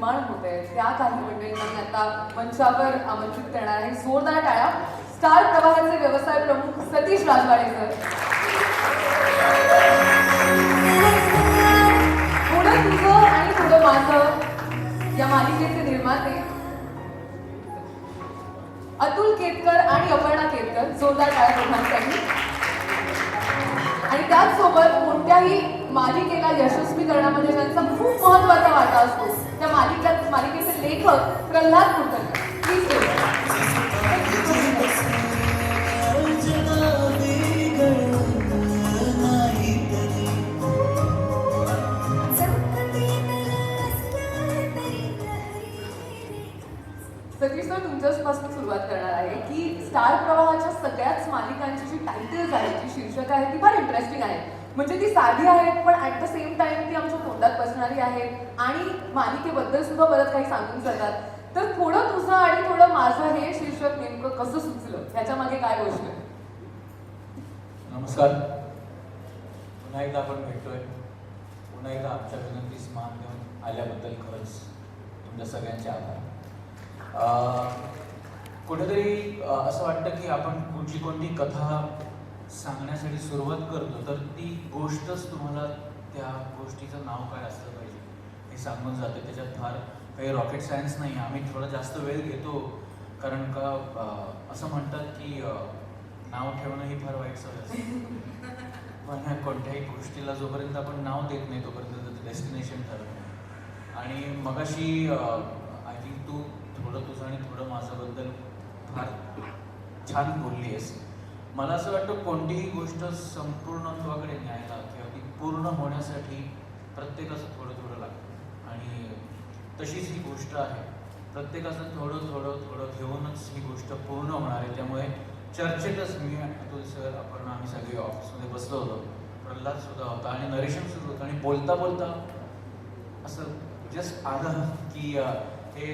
निर्माण होत आहे त्या काही मंडळींना आता मंचावर आमंत्रित करणार आहे जोरदार टाळ्या. स्टार प्रवाहाचे व्यवसाय प्रमुख सतीश राजवाडे सर थोडं तुझं आणि थोडं माझं या मालिकेचे निर्माते अतुल केतकर आणि अपर्णा केतकर. जोरदार टाळ्या दोघांसाठी. आणि त्याचसोबत कोणत्याही मालिकेला यशस्वी करण्यामध्ये त्यांचा खूप महत्त्वाचा वाटा असतो. त्या मालिका मालिकेचे लेखक प्रल्हाद कुलकर्णी. प्लीज सतीश सर तुमच्यापासून सुरुवात करणार आहे की स्टार प्रवाहाच्या सगळ्याच मालिकांची जी टायटल्स आहेत जी शीर्षक आहेत ती फार इंटरेस्टिंग आहेत. म्हणजे ती साधी आहेत पण ॲट द सेम टाइम ती आमच्या तोंडात बसणारी आहेत आणि मालिकेबद्दल सुद्धा बरंच काही सांगून जातात. तर थोडं तुझं आणि थोडं माझं हे शीर्षक नेमकं कसं सुचलं? ह्याच्या मागे काय गोष्ट आहे? नमस्कार. पुन्हा एकदा आपण भेटतोय. पुन्हा एकदा आमच्या विनंतीस मान देऊन आल्याबद्दल खरंच तुमच्या सगळ्यांचे आभार. कुठेतरी असं वाटतं की आपण कुठली कोणती कथा सांगण्यासाठी सुरुवात करतो तर ती गोष्टच तुम्हाला त्या गोष्टीचं नाव काय असलं पाहिजे. हे सांगून जाते. त्याच्यात फार काही रॉकेट सायन्स नाही. आम्ही थोडा जास्त वेळ घेतो कारण का असं म्हणतात की नाव ठेवणं ही फार वाईट सवय असते. पण ह्या कोणत्याही गोष्टीला जोपर्यंत आपण नाव देत नाही तोपर्यंत त्याचं डेस्टिनेशन ठरत नाही. आणि मगाशी आय थिंक तू थोडं तुझं आणि थोडं माझ्याबद्दल फार छान बोलली आहेस मला असं वाटतं कोणतीही गोष्ट संपूर्णत्वाकडे न्यायला किंवा ती पूर्ण होण्यासाठी प्रत्येकाचं थोडं थोडं लागतं. आणि तशीच ही गोष्ट आहे. प्रत्येकाचं थोडं थोडं थोडं घेऊनच ही गोष्ट पूर्ण होणार आहे. त्यामुळे चर्चेतच मी अतुल सर आपण आम्ही सगळे ऑफिसमध्ये बसलो होतो. प्रल्हाद सुद्धा होता आणि नरेशन सुद्धा होतं. आणि बोलता बोलता असं जस्ट आलं की हे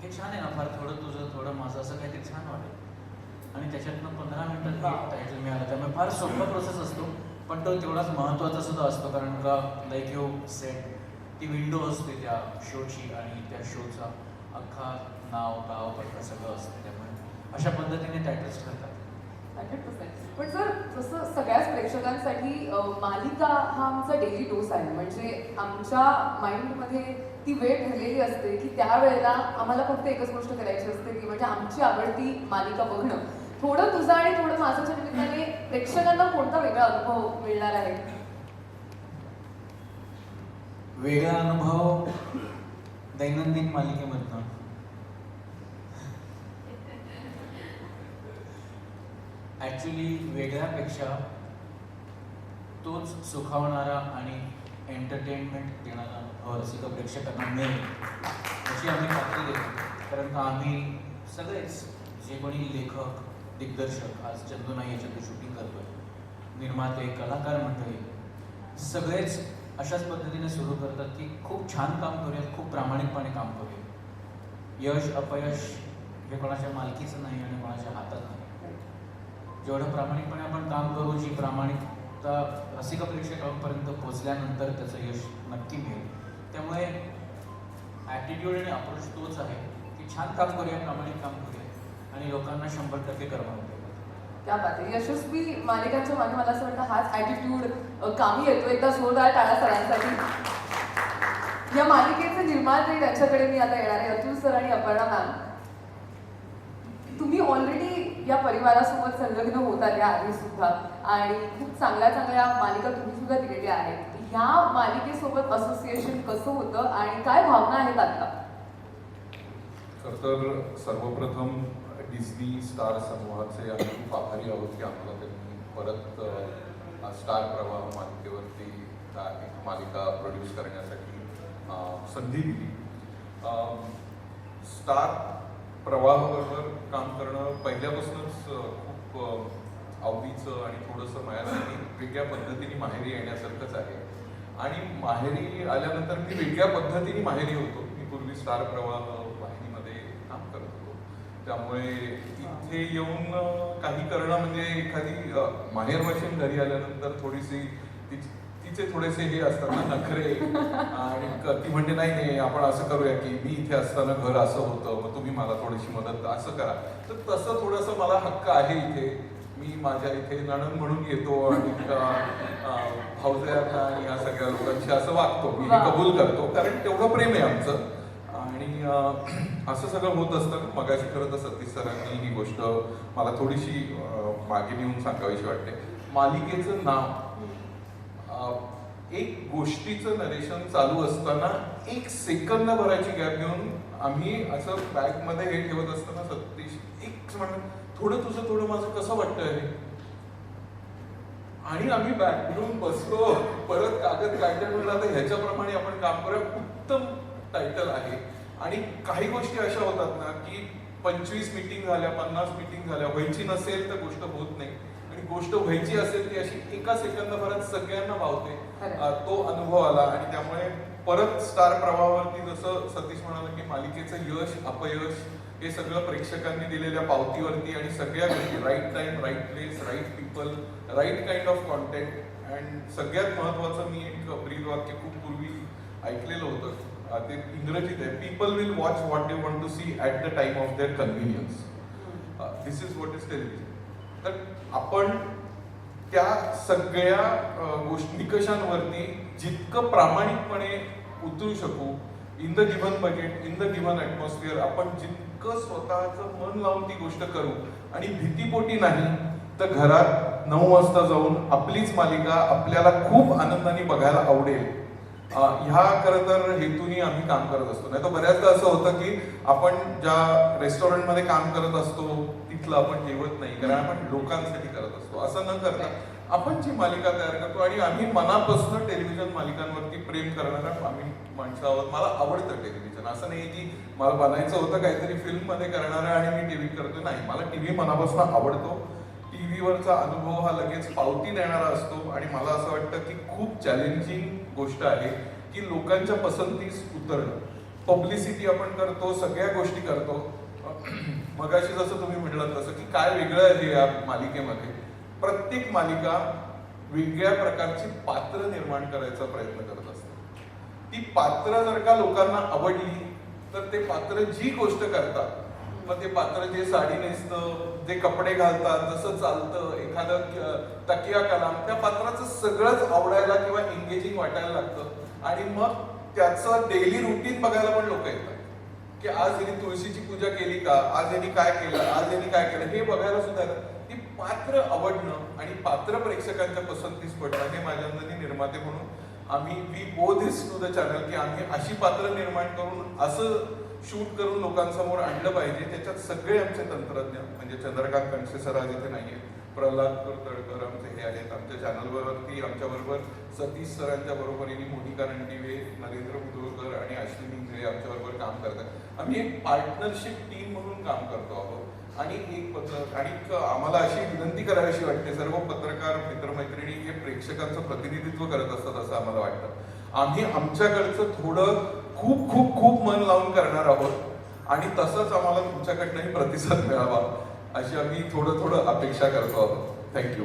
हे छान आहे ना फार थोडं तुझं थोडं माझं असं काहीतरी छान वाटेल. आणि त्याच्यातनं पंधरा मिनिटात टायटल मिळालं. त्यामुळे फार सोपा प्रोसेस असतो पण तो तेवढाच महत्त्वाचा सुद्धा असतो कारण का लाईक यू सेट ती विंडो असते त्या शोची आणि त्या शोचा अख्खा नाव गाव पत्ता सगळं असतं त्यामुळे. अशा पद्धतीने टायटल्स ठरतात 100%. पण सर जसं सगळ्याच प्रेक्षकांसाठी मालिका हा आमचा डेली डोस आहे. म्हणजे आमच्या माइंडमध्ये ती वेळ ठरलेली असते की त्यावेळेला आम्हाला फक्त एकच गोष्ट करायची असते की म्हणजे आमची आवडती मालिका बघणं. थोडं तुझं आणि थोडं माझ्याच्या निमित्ताने प्रेक्षकांना कोणता वेगळा अनुभव मिळणार आहे? वेगळा अनुभव दैनंदिन मालिकेमधनं. ॲक्च्युली वेगळ्यापेक्षा तोच सुखावणारा आणि एंटरटेनमेंट देणारा अनुभव रसिका प्रेक्षकांना मिळेल अशी आम्ही खात्री देतो. कारण का आम्ही सगळेच जे कोणी लेखक दिग्दर्शक आज चंदू याच्यातून शूटिंग करतोय. निर्माते कलाकार मंडळी सगळेच अशाच पद्धतीने सुरू करतात की खूप छान काम करूयात खूप प्रामाणिकपणे काम करूया यश अपयश हे कोणाच्या मालकीचं नाही आणि कोणाच्या हातात नाही. जेवढं प्रामाणिकपणे आपण काम करू जी प्रामाणिकता रसिक प्रेक्षकांपर्यंत पोहोचल्यानंतर त्याचं यश नक्की मिळेल. त्यामुळे ॲटिट्यूड आणि अप्रोच तोच आहे की छान काम करूया प्रामाणिक काम करूया आणि लोकांना शंभर टक्के देऊया त्या बात यशस्वी मालिकांच्या मागे मला असं वाटतं हाच ॲटिट्यूड कामी येतो एकदा जोरदार टाळा सरांसाठी. या मालिकेचे निर्माते त्यांच्याकडे मी आता येणार आहे. अतुल सर आणि अपर्णा मॅम तुम्ही ऑलरेडी या परिवारासोबत संलग्न होता त्या आधी सुद्धा. आणि खूप चांगल्या चांगल्या मालिका तुम्ही सुद्धा दिलेल्या आहेत. ह्या मालिकेसोबत असोसिएशन कसं होतं आणि काय भावना आहेत आता? तर सर्वप्रथम डिस्नी स्टार समूहाचे आम्ही खूप आभारी आहोत की आम्हाला त्यांनी परत स्टार प्रवाह मालिकेवरती एक मालिका प्रोड्यूस करण्यासाठी संधी दिली. स्टार प्रवाहाबरोबर काम करणं पहिल्यापासूनच खूप आवडीचं आणि थोडंसं माझ्यासाठी वेगळ्या पद्धतीने माहेरी येण्यासारखंच आहे. आणि माहेरी आल्यानंतर मी वेगळ्या पद्धतीने माहेरी होतो. मी पूर्वी स्टार प्रवाह वाहिनीमध्ये काम करत होतो त्यामुळे इथे येऊन काही करणं म्हणजे एखादी माहेर भाषण घरी आल्यानंतर थोडीशी तिचे थोडेसे हे असतात ना नखरे. आणि ती म्हणते नाही नाही आपण असं करूया की मी इथे असताना घर असं होतं मग तुम्ही मला थोडीशी मदत असं करा. तर तसं थोडंसं मला हक्क आहे इथे. मी माझ्या इथे नणन म्हणून येतो आणि भाऊजयांना आणि या सगळ्या लोकांशी असं वागतो. मी. कबूल करतो. कारण तेवढं प्रेम आहे आमचं. असं सगळं होत असतं. मगाशी खरं तर सतीश सरांनी ही गोष्ट मला थोडीशी मागे नेऊन सांगावीशी वाटते. मालिकेचं नाव एक गोष्टीचं नरेशन चालू असताना एक सेकंद भरायची गॅप घेऊन आम्ही असं बॅगमध्ये हे ठेवत असताना सतीश एक म्हणून थोडं तुझं थोडं माझं कसं वाटतंय हे? आणि आम्ही बॅकग्राऊंड बसलो. परत कागद काढल्या म्हणलं आता ह्याच्याप्रमाणे आपण काम करूया. उत्तम टायटल आहे. आणि काही गोष्टी अशा होतात ना की पंचवीस मिटिंग झाल्या पन्नास मिटिंग झाल्या व्हायची नसेल तर गोष्ट होत नाही. आणि गोष्ट व्हायची असेल ती अशी एका सेकंदाभरात सगळ्यांना भावते. तो अनुभव आला आणि त्यामुळे परत स्टार प्रवाहावरती जसं सतीश म्हणाला की मालिकेचं यश अपयश हे सगळं प्रेक्षकांनी दिलेल्या पावतीवरती आणि सगळ्या गोष्टी right time right place right people right kind of content and सगळ्यात महत्वाचं मी एक ब्रीद वाक्य खूप पूर्वी ऐकलेलं होतं. ते इंग्रजीत आहे. People will watch what they want to see at the time of their convenience this is what is television तर आपण त्या सगळ्या गोष्टी निकषांवरती जितकं प्रामाणिकपणे उतरू शकू in the given budget in the given atmosphere आपण जितकं स्वतःचं मन लावून ती गोष्ट करू आणि भीतीपोटी नाही तर घरात नऊ वाजता जाऊन आपलीच मालिका आपल्याला खूप आनंदाने बघायला आवडेल. ह्या खरं तर हेतूनी आम्ही काम करत असतो. नाही तर बऱ्याचदा असं होतं की आपण ज्या रेस्टॉरंटमध्ये काम करत असतो तिथलं आपण जेवत नाही. कारण आपण लोकांसाठी करत असतो. असं न करता आपण जी मालिका तयार करतो आणि आम्ही मनापासून टेलिव्हिजन मालिकांवरती प्रेम करणारा आम्ही माणसं आहोत. मला आवडतं टेलिव्हिजन. असं नाही की मला बनायचं होतं काहीतरी फिल्ममध्ये करणारं आणि मी टीव्ही करतो नाही मला टीव्ही मनापासून आवडतो. टीव्हीवरचा अनुभव हा लगेच पावती देणारा असतो. आणि मला असं वाटतं की खूप चॅलेंजिंग गोष्ट आहे की लोकांच्या पसंतीस उतरणं. पब्लिसिटी आपण करतो सगळ्या गोष्टी करतो. मगाशी जसं तुम्ही म्हटलं तसं की काय वेगळं आहे या मालिकेमध्ये? प्रत्येक मालिका वेगळ्या प्रकारची पात्र निर्माण करायचा प्रयत्न करत असते. ती पात्र जर का लोकांना आवडली तर ते पात्र जी गोष्ट करतात मग ते पात्र जे साडी नेसतं जे कपडे घालतात जसं चालतं एखादं तकिया कलाम त्या पात्राचं सगळंच आवडायला किंवा एंगेजिंग वाटायला लागतं. आणि मग त्याचं डेली रुटीन बघायला पण लोक येतात. की आज यांनी तुळशीची पूजा केली का? आज यांनी काय केलं? आज यांनी काय केलं? हे बघायला सुद्धा येतं. ती पात्र आवडणं आणि पात्र प्रेक्षकांच्या पसंतीस पडणं हे माझ्या अंदाने निर्माते म्हणून आम्ही वी बोध इज टू द चॅनल की आम्ही अशी पात्र निर्माण करून असं शूट करून लोकांसमोर आणलं पाहिजे. त्याच्यात सगळे आमचे तंत्रज्ञ म्हणजे चंद्रकांत कणसे सर आज इथे आहेत प्रल्हाद कुरतडकर आमचे हे आहेत आमच्या चॅनलवरती आमच्याबरोबर सतीश सरांच्या बरोबरीने मोनिका रणदिवे नरेंद्र मुदोळकर आणि अश्विनी इंगळे आमच्याबरोबर काम करतात. आम्ही एक पार्टनरशिप टीम म्हणून काम करतो आहोत. आणि एक पत्र आणि आम्हाला अशी विनंती करावीशी वाटते. सर्व पत्रकार मित्रमैत्रिणी हे प्रेक्षकांचं प्रतिनिधित्व करत असतात असं आम्हाला वाटतं. आम्ही आमच्याकडचं थोडं खूप खूप खूप मन लावून करणार आहोत. आणि तसंच आम्हाला तुमच्याकडनंही प्रतिसाद मिळावा अशी आम्ही थोडं थोडं अपेक्षा करतो आहोत. थँक्यू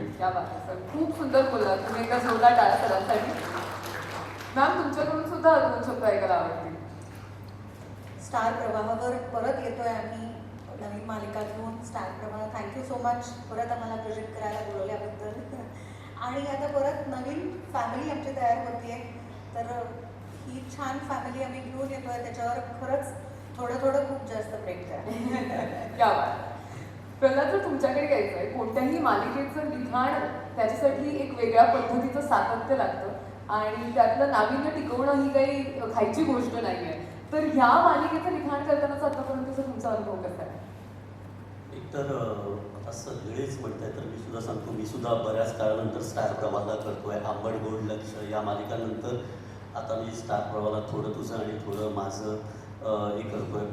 खूप सुंदर बोलला तुम्ही एका जोरदार टाळा सरांसाठी. मॅम तुमच्याकडून सुद्धा दोन शब्द ऐकायला आवडतील. स्टार प्रवाहावर परत येतोय आम्ही. नवीन मालिका घेऊन star Pravah. Thank you so much परत आम्हाला प्रोजेक्ट करायला बोलवल्याबद्दल. आणि आता परत नवीन फॅमिली आमची तयार होतीये. तर ही छान फॅमिली आम्ही घेऊन येतोय. त्याच्यावर खरंच थोडं थोडं खूप जास्त प्रेम करा प्रल्हाद जर तुमच्याकडे यायचं आहे कोणत्याही मालिकेचं लिखाण त्याच्यासाठी एक वेगळ्या पद्धतीचं सातत्य लागतं आणि त्यातलं नाविन्य टिकवणं ही काही खायची गोष्ट नाही आहे तर ह्या मालिकेचं लिखाण करतानाचा आतापर्यंतचा तुमचा अनुभव कसा आहे? एकतर आता सगळेच म्हणताय तर मी सुद्धा सांगतो मी सुद्धा बऱ्याच काळानंतर स्टार प्रवाहाला करतोय. आंबट गोड लक्ष या मालिकानंतर आता मी स्टार प्रवाहाला थोडं तुझं आणि थोडं माझं हे करतोय.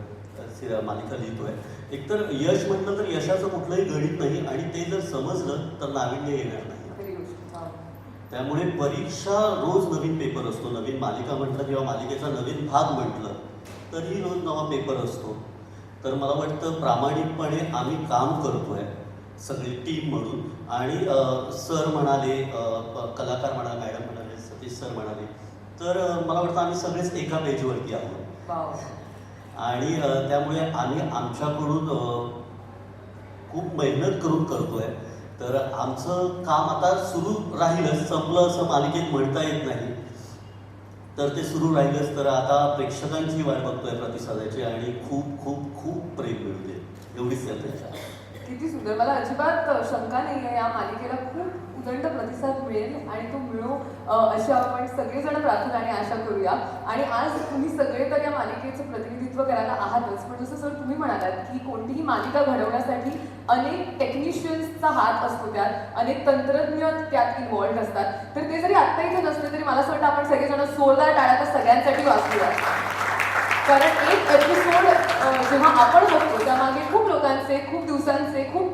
मालिका लिहितोय. एकतर यश म्हटलं तर यशाचं कुठलंही गणित नाही आणि ते जर समजलं तर नाविन्य येणार नाही. हा. त्यामुळे परीक्षा रोज नवीन पेपर असतो. नवीन मालिका म्हटलं किंवा मालिकेचा नवीन भाग म्हटलं तरी रोज नवा पेपर असतो. तर मला वाटतं प्रामाणिकपणे आम्ही काम करतोय सगळी टीम म्हणून. आणि सर म्हणाले कलाकार म्हणाले मॅडम म्हणाले सतीश सर म्हणाले तर मला वाटतं आम्ही सगळेच एका पेजवरती आहोत. आणि त्यामुळे आम्ही आमच्याकडून खूप मेहनत करून करतोय. तर आमचं काम आता सुरू राहीलच संपलं असं मालिकेत म्हणता येत नाही. तर ते सुरू राहीलच तर आता प्रेक्षकांची वाट बघतोय प्रतिसादाची आणि खूप खूप खूप प्रेम मिळू दे एवढीच अपेक्षा. किती सुंदर. मला अजिबात शंका नाही आहे या मालिकेला खूप उदंड प्रतिसाद मिळेल आणि तो मिळो अशी आपण सगळेजण प्रार्थना आणि आशा करूया. आणि आज तुम्ही सगळे तर या मालिकेचं प्रतिनिधित्व करायला आहातच पण जसं सर तुम्ही म्हणालात की कोणतीही मालिका घडवण्यासाठी अनेक टेक्निशियन्सचा हात असतो त्यात अनेक तंत्रज्ञ त्यात इन्वॉल्ड असतात. तर ते जरी आत्ता इथे नसले तरी मला असं वाटतं आपण सगळेजण जोरदार टाळ्या तर सगळ्यांसाठी वाचूया. कारण एक एपिसोड जेव्हा आपण बघतो त्यामागे खूप लोकांचे खूप दिवसांचे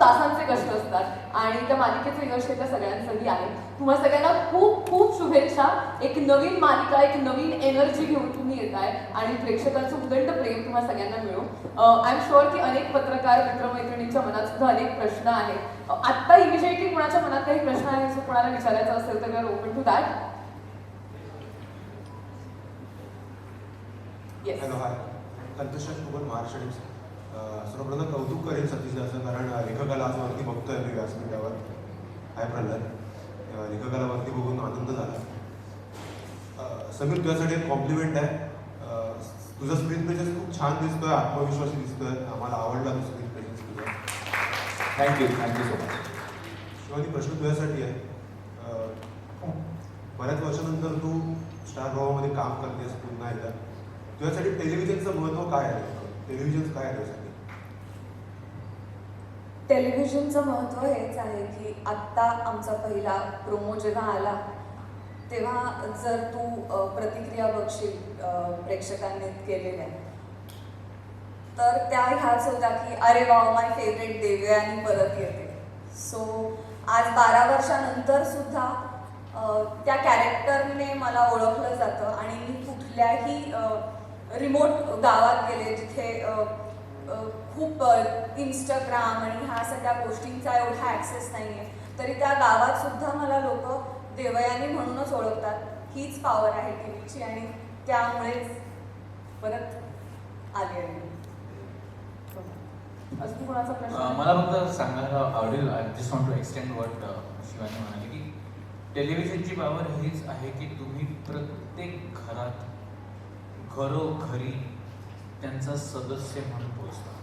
तासांचे कष्ट असतात. आणि त्या मालिकेचं यश हे त्या सगळ्यांसाठी आहे. तुम्हा सगळ्यांना खूप खूप शुभेच्छा. एक नवीन मालिका एक नवीन एनर्जी घेऊन तुम्ही येत आहे आणि प्रेक्षकांचं उदंड प्रेम तुम्हा सगळ्यांना मिळो. आय एम शुअर की अनेक पत्रकार मित्रमैत्रिणींच्या मनात सुद्धा अनेक प्रश्न आहेत. आत्ता इमिजिएटली कुणाच्या मनात काही प्रश्न आहे जो कुणाला विचारायचा असेल तर we open to that hello hi कंतोषात Maharashtra सर्वप्रथम कौतुक करेन सतीशदाचं कारण लेखकाला आज वरती बघतोय मी व्यासपीठावर हाय प्रल्हाद. लेखकाला वरती बघून आनंद झाला. समीर तुझ्यासाठी एक कॉम्प्लिमेंट आहे. तुझं स्क्रीन प्रेझेन्स खूप छान दिसतोय आत्मविश्वासी दिसतोय. आम्हाला आवडला तो स्क्रीन प्रेझेन्स तुझा. Thank you thank you so much Shivani प्रश्न तुझ्यासाठी आहे. बऱ्याच वर्षानंतर तू स्टार प्रवाहामध्ये काम करतेस पुन्हा एकदा. तुझ्यासाठी टेलिव्हिजनचं महत्त्व काय आहे? टेलिव्हिजन काय आहे टेलिव्हिजनचं महत्त्व हेच आहे की आत्ता आमचा पहिला प्रोमो जेव्हा आला तेव्हा जर तू प्रतिक्रिया बघशील प्रेक्षकांनी केलेल्या तर त्या ह्याच होत्या की अरे वा माय फेवरेट देवयानी परत येते. सो आज बारा वर्षानंतर सुद्धा त्या कॅरेक्टरने मला ओळखलं जातं आणि मी कुठल्याही रिमोट गावात गेले जिथे खूप इंस्टाग्राम आणि ह्या सगळ्या गोष्टींचा एवढा ॲक्सेस नाही आहे तरी त्या गावात सुद्धा मला लोक देवयानी म्हणूनच ओळखतात. हीच पॉवर आहे टी व्हीची आणि त्यामुळेच परत आले आहे. अजून कोणाचा प्रश्न मला फक्त सांगायला आवडेल I just want to extend what Shivani म्हणाली की टेलिव्हिजनची पावर हीच आहे की तुम्ही प्रत्येक घरात घरोघरी त्यांचा सदस्य म्हणून पोहोचता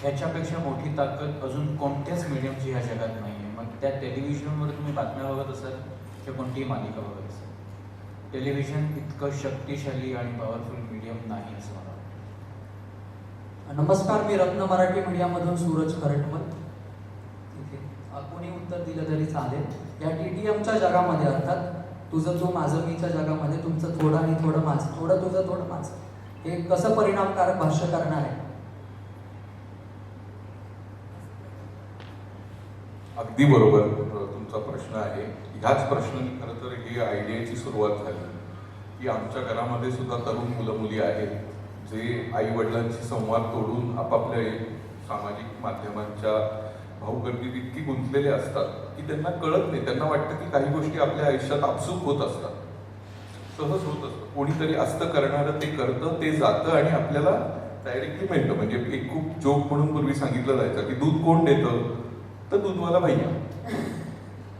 ह्याच्यापेक्षा मोठी ताकद अजून कोणत्याच मीडियमची ह्या जगात नाही आहे मग त्या टेलिव्हिजनवर तुम्ही बातम्या बघत असाल किंवा कोणतीही मालिका बघत असाल. टेलिव्हिजन इतकं शक्तिशाली आणि पॉवरफुल मीडियम नाही असं मला वाटतं. नमस्कार मी रत्न मराठी मीडियामधून सूरज खरटमल. कोणी उत्तर दिलं तरी चालेल. या टी टी एमच्या जगामध्ये अर्थात तुझं तू माझं मीच्या जगामध्ये तुमचं थोडं आणि थोडं माझं थोडं तुझं थोडं माझं. हे कसं परिणामकारक भाष्य करणार आहे? अगदी बरोबर तुमचा प्रश्न आहे. ह्याच प्रश्नाने खरं तर ही आयडियाची सुरुवात झाली. की आमच्या घरामध्ये सुद्धा तरुण मुलं मुली आहेत जे आई वडिलांशी संवाद तोडून आपापल्या सामाजिक माध्यमांच्या भाऊगर्दीत इतकी गुंतलेले असतात की त्यांना कळत नाही. त्यांना वाटतं की काही गोष्टी आपल्या आयुष्यात आपसूक होत असतात. सहज होत असतं. कोणीतरी असतं करणारं ते करतं ते जातं आणि आपल्याला डायरेक्टली मिळतं. म्हणजे एक खूप जोक म्हणून पूर्वी सांगितलं जायचं की दूध कोण देतं? तर दूधवाला भैया.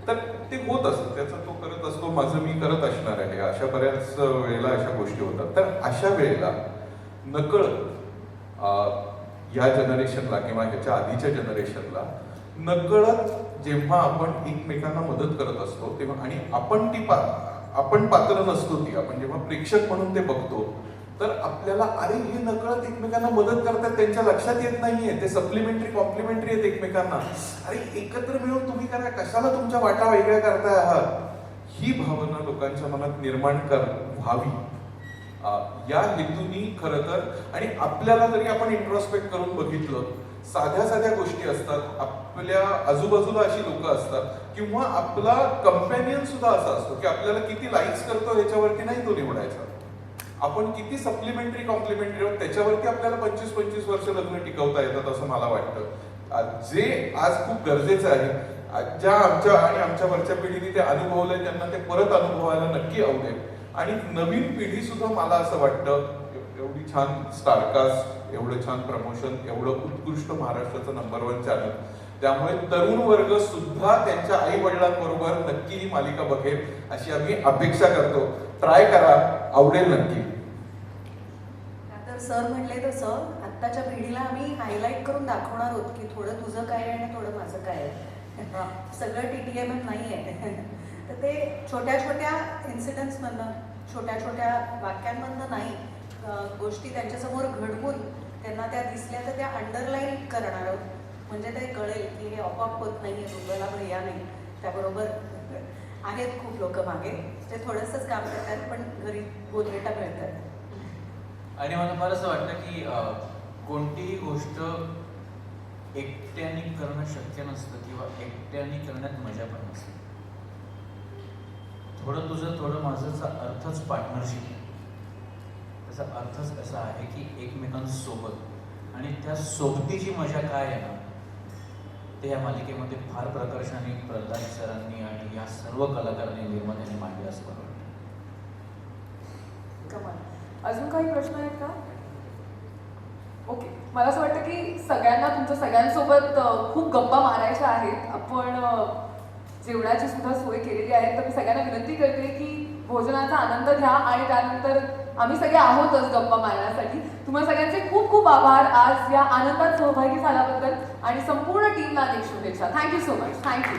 तर ते होत असतं. त्याचा तो करत असतो माझं मी करत असणार आहे. अशा बऱ्याच वेळेला अशा गोष्टी होतात. तर अशा वेळेला नकळत या जनरेशनला किंवा ह्याच्या आधीच्या जनरेशनला नकळत जेव्हा आपण एकमेकांना मदत करत असतो तेव्हा आणि आपण ती पा आपण पात्र नसतो ती. आपण जेव्हा प्रेक्षक म्हणून ते बघतो तर आपल्याला अरे हे नकळत एकमेकांना मदत करतात त्यांच्या लक्षात येत नाहीये. ते सप्लिमेंटरी कॉम्प्लिमेंटरी आहेत एकमेकांना. अरे एकत्र मिळून तुम्ही करा. कशाला तुमच्या वाटा वेगळ्या करताय? आहात ही भावना लोकांच्या मनात निर्माण कर व्हावी. या हेतूनी खरं तर आणि आपल्याला जरी आपण इंट्रोस्पेक्ट करून बघितलं साध्या साध्या गोष्टी असतात. आपल्या आजूबाजूला अशी लोक असतात. किंवा आपला कंपॅनियन सुद्धा असा असतो की आपल्याला किती लाईक्स करतो याच्यावरती नाही तो निवडायचा. आपण किती सप्लिमेंटरी कॉम्प्लिमेंटरी त्याच्यावरती आपल्याला पंचवीस पंचवीस वर्ष लग्न टिकवता येतात असं मला वाटतं. जे आज खूप गरजेचं आहे ज्या आमच्या आणि आमच्या वरच्या पिढीने ते अनुभवलंय त्यांना ते परत अनुभवायला नक्की आवडेल. आणि नवीन पिढी सुद्धा मला असं वाटतं एवढी छान स्टारकास्ट एवढं छान प्रमोशन एवढं उत्कृष्ट महाराष्ट्राचं नंबर वन चॅनल त्यामुळे तरुण वर्ग सुद्धा त्यांच्या आई वडिलांबरोबर नक्की ही मालिका बघेल अशी आम्ही अपेक्षा करतो. ट्राय करा. आवडेल नक्की. तर सर म्हणले तसं आत्ताच्या पिढीला आम्ही हायलाईट करून दाखवणार आहोत की थोडं तुझं काय आहे आणि थोडं माझं काय आहे. सगळं टी टी एम एम नाही आहे. तर ते छोट्या छोट्या इन्सिडंट्समधनं छोट्या छोट्या वाक्यांमधनं नाही गोष्टी त्यांच्यासमोर घडवून त्यांना त्या दिसल्या तर त्या अंडरलाईन करणार आहोत. म्हणजे ते कळेल की हे आपोआप होत नाही आहे पण भैया नाही त्याबरोबर आहेत खूप लोक मागे. ते थोडंसंच काम करतात पण घरी बोलरेटा मिळतात. आणि मला मला असं वाटतं की कोणतीही गोष्ट एकट्याने करणं शक्य नसतं किंवा एकट्याने करण्यात मजा पण नसते. थोडं तुझं थोडं माझंचा अर्थच पार्टनरशिप आहे. त्याचा अर्थच असा आहे की एकमेकांसोबत. आणि त्या सोबतीची मजा काय आहे ना ते या मालिकेमध्ये फार प्रकर्षाने प्रल्हाद सरांनी आणि या सर्व कलाकारांनी निर्मात्यांनी मांडले असं मला वाटतं. अजून काही प्रश्न आहेत का? ओके. मला असं वाटतं की सगळ्यांना तुमच्या सगळ्यांसोबत खूप गप्पा मारायच्या आहेत. आपण जेवणाची सुद्धा सोय केलेली आहे. तर मी सगळ्यांना विनंती करते की भोजनाचा आनंद घ्या आणि त्यानंतर आम्ही सगळे आहोतच गप्पा मारण्यासाठी. तुम्हाला सगळ्यांचे खूप खूप आभार आज या आनंदात सहभागी झाल्याबद्दल आणि संपूर्ण टीमला अनेक शुभेच्छा. Thank you so much thank you